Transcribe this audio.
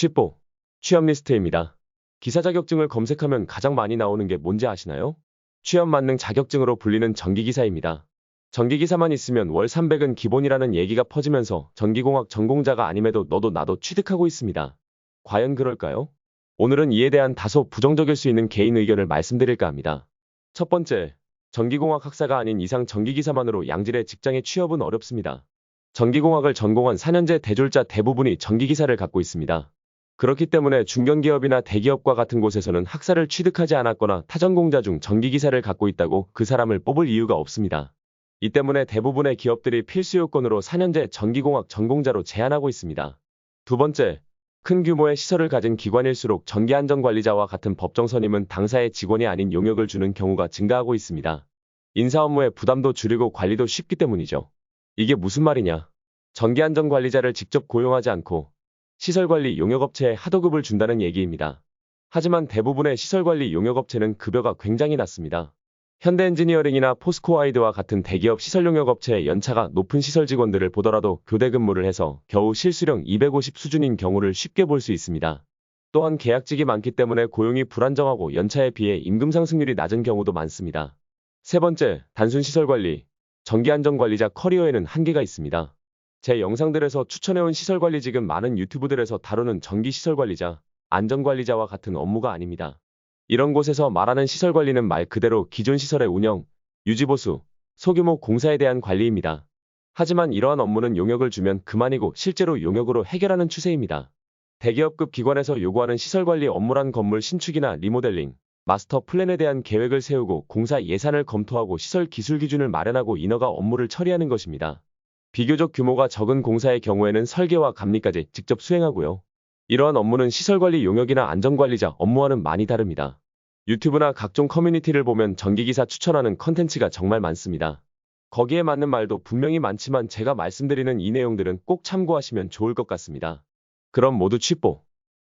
취뽀. 취업 리스트입니다. 기사 자격증을 검색하면 가장 많이 나오는 게 뭔지 아시나요? 취업 만능 자격증으로 불리는 전기기사입니다. 전기기사만 있으면 월 300은 기본이라는 얘기가 퍼지면서 전기공학 전공자가 아님에도 너도 나도 취득하고 있습니다. 과연 그럴까요? 오늘은 이에 대한 다소 부정적일 수 있는 개인 의견을 말씀드릴까 합니다. 첫 번째, 전기공학 학사가 아닌 이상 전기기사만으로 양질의 직장의 취업은 어렵습니다. 전기공학을 전공한 4년제 대졸자 대부분이 전기기사를 갖고 있습니다. 그렇기 때문에 중견기업이나 대기업과 같은 곳에서는 학사를 취득하지 않았거나 타전공자 중 전기기사를 갖고 있다고 그 사람을 뽑을 이유가 없습니다. 이 때문에 대부분의 기업들이 필수 요건으로 4년제 전기공학 전공자로 제한하고 있습니다. 두 번째, 큰 규모의 시설을 가진 기관일수록 전기안전관리자와 같은 법정 선임은 당사의 직원이 아닌 용역을 주는 경우가 증가하고 있습니다. 인사 업무의 부담도 줄이고 관리도 쉽기 때문이죠. 이게 무슨 말이냐? 전기안전관리자를 직접 고용하지 않고 시설관리 용역업체에 하도급을 준다는 얘기입니다. 하지만 대부분의 시설관리 용역업체는 급여가 굉장히 낮습니다. 현대엔지니어링이나 포스코아이드와 같은 대기업 시설용역업체의 연차가 높은 시설 직원들을 보더라도 교대 근무를 해서 겨우 실수령 250 수준인 경우를 쉽게 볼 수 있습니다. 또한 계약직이 많기 때문에 고용이 불안정하고 연차에 비해 임금 상승률이 낮은 경우도 많습니다. 세 번째, 단순 시설 관리, 전기안전 관리자 커리어에는 한계가 있습니다. 제 영상들에서 추천해온 시설관리직은 많은 유튜브들에서 다루는 전기시설관리자, 안전관리자와 같은 업무가 아닙니다. 이런 곳에서 말하는 시설관리는 말 그대로 기존 시설의 운영, 유지보수, 소규모 공사에 대한 관리입니다. 하지만 이러한 업무는 용역을 주면 그만이고 실제로 용역으로 해결하는 추세입니다. 대기업급 기관에서 요구하는 시설관리 업무란 건물 신축이나 리모델링, 마스터 플랜에 대한 계획을 세우고 공사 예산을 검토하고 시설 기술 기준을 마련하고 인허가 업무를 처리하는 것입니다. 비교적 규모가 적은 공사의 경우에는 설계와 감리까지 직접 수행하고요. 이러한 업무는 시설관리 용역이나 안전관리자 업무와는 많이 다릅니다. 유튜브나 각종 커뮤니티를 보면 전기기사 추천하는 컨텐츠가 정말 많습니다. 거기에 맞는 말도 분명히 많지만 제가 말씀드리는 이 내용들은 꼭 참고하시면 좋을 것 같습니다. 그럼 모두 취뽀!